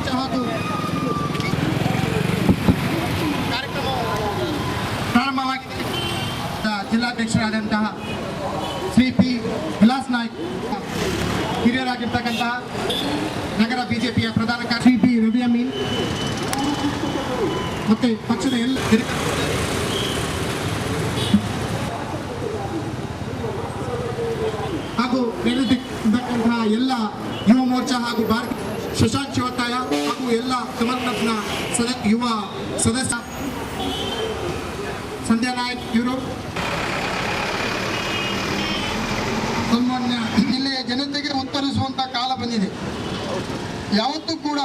ಮೋರ್ಚಾ ಹಾಗೂ ಕಾರ್ಯಕ್ರಮ ಪ್ರಾರಂಭವಾಗಿದೆ ಜಿಲ್ಲಾಧ್ಯಕ್ಷರಾದಂತಹ ಶ್ರೀ ಪಿ ವಿಲಾಸ್ ನಾಯ್ಕ್, ಹಿರಿಯರಾಗಿರ್ತಕ್ಕಂತಹ ನಗರ ಬಿಜೆಪಿಯ ಪ್ರಧಾನ ಶ್ರೀ ಪಿ ರವಿ ಅಮೀನ್, ಮತ್ತೆ ಪಕ್ಷದ ಎಲ್ಲ ಹಾಗೂ ನಡೆದಿರ್ತಕ್ಕಂತಹ ಎಲ್ಲ ಯುವ ಮೋರ್ಚಾ ಹಾಗೂ ಭಾರತ ಶಶಾಂಕ್ ಹಾಗೂ ಎಲ್ಲ ಕಮಲ್ನಾಥ್ನ ಸದ ಯುವ ಸದಸ್ಯ ಸಂಧ್ಯಾ ನಾಯ್ಕ್ ಇವರು ಸನ್ಮಾನ್ಯ ಜಿಲ್ಲೆಯ ಜನತೆಗೆ ಉತ್ತರಿಸುವಂತ ಕಾಲ ಬಂದಿದೆ. ಯಾವತ್ತೂ ಕೂಡ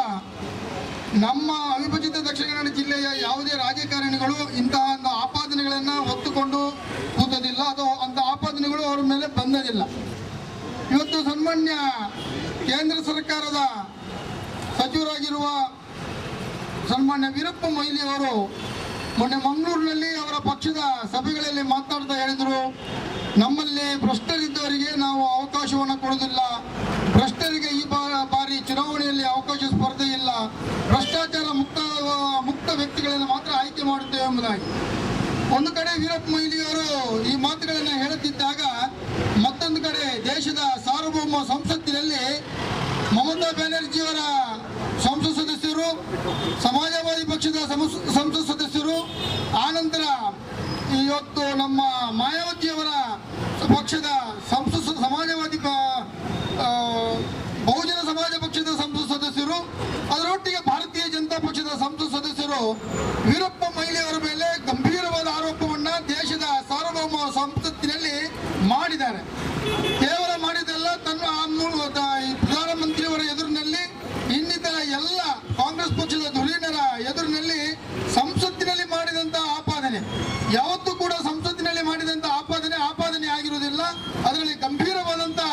ನಮ್ಮ ಅವಿಭಜಿತ ದಕ್ಷಿಣ ಕನ್ನಡ ಜಿಲ್ಲೆಯ ಯಾವುದೇ ರಾಜಕಾರಣಿಗಳು ಇಂತಹ ಒಂದು ಆಪಾದನೆಗಳನ್ನು ಹೊತ್ತುಕೊಂಡು ಕೂತದಿಲ್ಲ. ಅದು ಅಂತ ಆಪಾದನೆಗಳು ಅವರ ಮೇಲೆ ಬಂದದಿಲ್ಲ. ಇವತ್ತು ಸನ್ಮಾನ್ಯ ಕೇಂದ್ರ ಸರ್ಕಾರದ ಸಚಿವರಾಗಿರುವ ಸನ್ಮಾನ್ಯ ವೀರಪ್ಪ ಮೊಯ್ಲಿ ಅವರು ಮೊನ್ನೆ ಮಂಗಳೂರಿನಲ್ಲಿ ಅವರ ಪಕ್ಷದ ಸಭೆಗಳಲ್ಲಿ ಮಾತಾಡ್ತಾ ಹೇಳಿದರು, ನಮ್ಮಲ್ಲಿ ಭ್ರಷ್ಟರಿದ್ದವರಿಗೆ ನಾವು ಅವಕಾಶವನ್ನು ಕೊಡುವುದಿಲ್ಲ, ಭ್ರಷ್ಟರಿಗೆ ಈ ಬಾರಿ ಚುನಾವಣೆಯಲ್ಲಿ ಅವಕಾಶ ಸ್ಪರ್ಧೆ ಇಲ್ಲ, ಭ್ರಷ್ಟಾಚಾರ ಮುಕ್ತ ಮುಕ್ತ ವ್ಯಕ್ತಿಗಳನ್ನು ಮಾತ್ರ ಆಯ್ಕೆ ಮಾಡುತ್ತೇವೆ ಎಂಬುದಾಗಿ. ಒಂದು ಕಡೆ ವೀರಪ್ಪ ಮೊಯ್ಲಿ ಅವರು ಈ ಮಾತುಗಳನ್ನು ಹೇಳುತ್ತಿದ್ದಾಗ, ಮತ್ತೊಂದು ಕಡೆ ದೇಶದ ಸಾರ್ವಭೌಮ ಸಂಸತ್ತಿನಲ್ಲಿ ಮಮತಾ ಬ್ಯಾನರ್ಜಿಯವರ ಸಂಸತ್ ಸದಸ್ಯರು ಸಮಾಜವಾದಿ ಪಕ್ಷದ ಸಮಸ್- ಸಂಸತ್ ಸದಸ್ಯರು, ಆನಂತರ ಇವತ್ತು ನಮ್ಮ ಮಾಯಾವತಿಯವರ ಪಕ್ಷದ ಸಂಸತ್ ಸಮಾಜವಾದಿ ಬಹುಜನ ಸಮಾಜ ಪಕ್ಷದ ಸಂಸತ್ ಸದಸ್ಯರು, ಅದರೊಟ್ಟಿಗೆ ಭಾರತೀಯ ಜನತಾ ಪಕ್ಷದ ಸಂಸತ್ ಸದಸ್ಯರು ವೀರಪ್ಪ ಮೊಯ್ಲಿ ಅವರ ಮೇಲೆ ಗಂಭೀರವಾದ ಆರೋಪವನ್ನ ದೇಶದ ಸಾರ್ವಭೌಮ ಸಂಸತ್ತಿನಲ್ಲಿ ಮಾಡಿದ್ದಾರೆ. ಯಾವತ್ತೂ ಕೂಡ ಸಂಸತ್ತಿನಲ್ಲಿ ಮಾಡಿದಂತ ಆಪಾದನೆ ಆಪಾದನೆ ಆಗಿರುವುದಿಲ್ಲ ಅದರಲ್ಲಿ ಗಂಭೀರವಾದಂತಹ